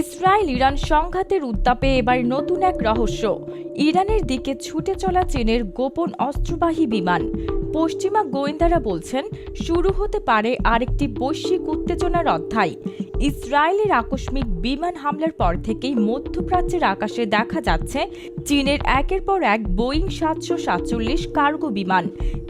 Israel Iran সংঘাতের উত্তাপে এবার নতুন এক রহস্য। ইরানের দিকে ছুটে চলা চীনের গোপন অস্ত্রবাহী বিমান। পশ্চিমা গোয়েন্দারা বলছেন, শুরু হতে পারে আরেকটি বৈশ্বিক উত্তেজনার অধ্যায়। ইসরায়েলের আকস্মিক বিমান হামলার পর থেকেই মধ্যপ্রাচ্যের আকাশে দেখা যাচ্ছে চীনের একের পর এক বোয়িং সাতশো সাতচল্লিশ কার্গো বিমান।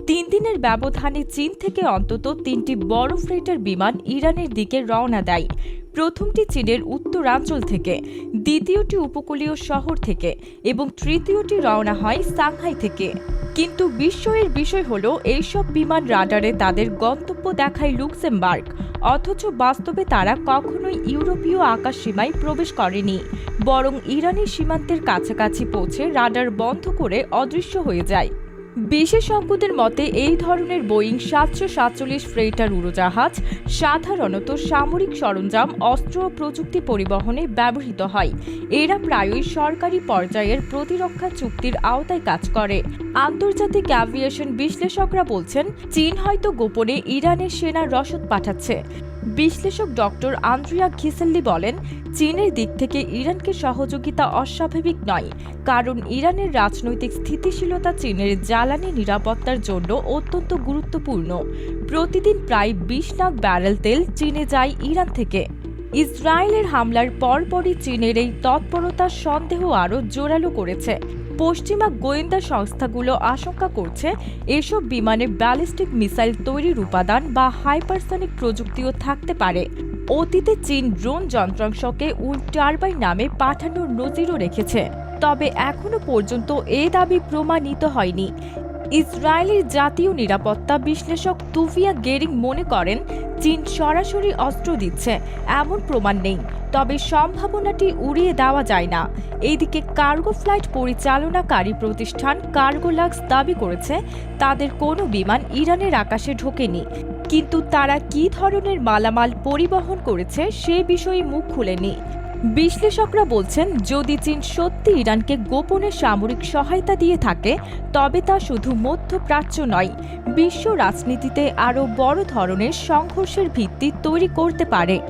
তিন দিনের ব্যবধানে চীন থেকে অন্তত তিনটি বড় ফ্রেটার বিমান ইরানের দিকে রওনা দেয়। প্রথমটি চীনের উত্তরাঞ্চল থেকে, দ্বিতীয়টি উপকূলীয় শহর থেকে এবং তৃতীয়টি রওনা হয় সাংহাই থেকে। কিন্তু বিস্ময়ের বিষয় হলো, এইসব বিমান রাডারে তাদের গন্তব্য দেখায় লুক্সেমবার্গ। অথচ বাস্তবে তারা কখনোই ইউরোপীয় আকাশ সীমায় প্রবেশ করেনি, বরং ইরানি সীমান্তের কাছাকাছি পৌঁছে রাডার বন্ধ করে অদৃশ্য হয়ে যায়। বিশেষজ্ঞদের মতে, এই ধরনের বোয়িং সাতশো সাতচল্লিশ ফ্রেটার উড়োজাহাজ, সাধারণত সামরিক সরঞ্জাম, অস্ত্র ও প্রযুক্তি পরিবহনে ব্যবহৃত হয়। এরা প্রায়ই সরকারি পর্যায়ের প্রতিরক্ষা চুক্তির আওতায় কাজ করে। আন্তর্জাতিক অ্যাভিয়েশন বিশ্লেষকরা বলছেন, চীন হয়তো গোপনে ইরানের সেনার রসদ পাঠাচ্ছে। বিশ্লেষক ডক্টর আন্দ্রিয়া ঘিসেল্লি বলেন, চীনের দিক থেকে ইরানকে সহযোগিতা অস্বাভাবিক নয়, কারণ ইরানের রাজনৈতিক স্থিতিশীলতা চীনের জ্বালানি নিরাপত্তার জন্য অত্যন্ত গুরুত্বপূর্ণ। প্রতিদিন প্রায় বিশ লাখ ব্যারেল তেল চীনে যায় ইরান থেকে। ইসরায়েলের হামলার পরপরই চীনের এই তৎপরতার সন্দেহ আরও জোরালো করেছে। পশ্চিমা গোয়েন্দা সংস্থাগুলো আশঙ্কা করছে এসব বিমানে ব্যালিস্টিক মিসাইল তৈরির উপাদান বা হাইপারসনিক প্রযুক্তিও থাকতে পারে। অতীতে চীন ড্রোন যন্ত্রাংশকে উল টারবাইন নামে পাঠানোর নজিরও রেখেছে। তবে এখনও পর্যন্ত এ দাবি প্রমাণিত হয়নি। ইসরায়েলের জাতীয় নিরাপত্তা বিশ্লেষক তুফিয়া গেরিং মনে করেন চীন সরাসরি অস্ত্র দিচ্ছে, এমন প্রমাণ নেই। তবে সম্ভাবনাটি উড়িয়ে দেওয়া যায় না। এইদিকে কার্গো ফ্লাইট পরিচালনাকারী প্রতিষ্ঠান কার্গোলাক্স দাবি করেছে, তাদের কোনো বিমান ইরানের আকাশে ঢোকেনি। কিন্তু তারা কি ধরনের মালামাল পরিবহন করেছে সে বিষয়ে মুখ খুলেনি। বিশ্লেষকরা বলছেন, যদি চীন সত্যি ইরানকে গোপনে সামরিক সহায়তা দিয়ে থাকে, তবে তা শুধু মধ্যপ্রাচ্য নয়, বিশ্ব রাজনীতিতে আরও বড় ধরনের সংঘর্ষের ভিত্তি তৈরি করতে পারে।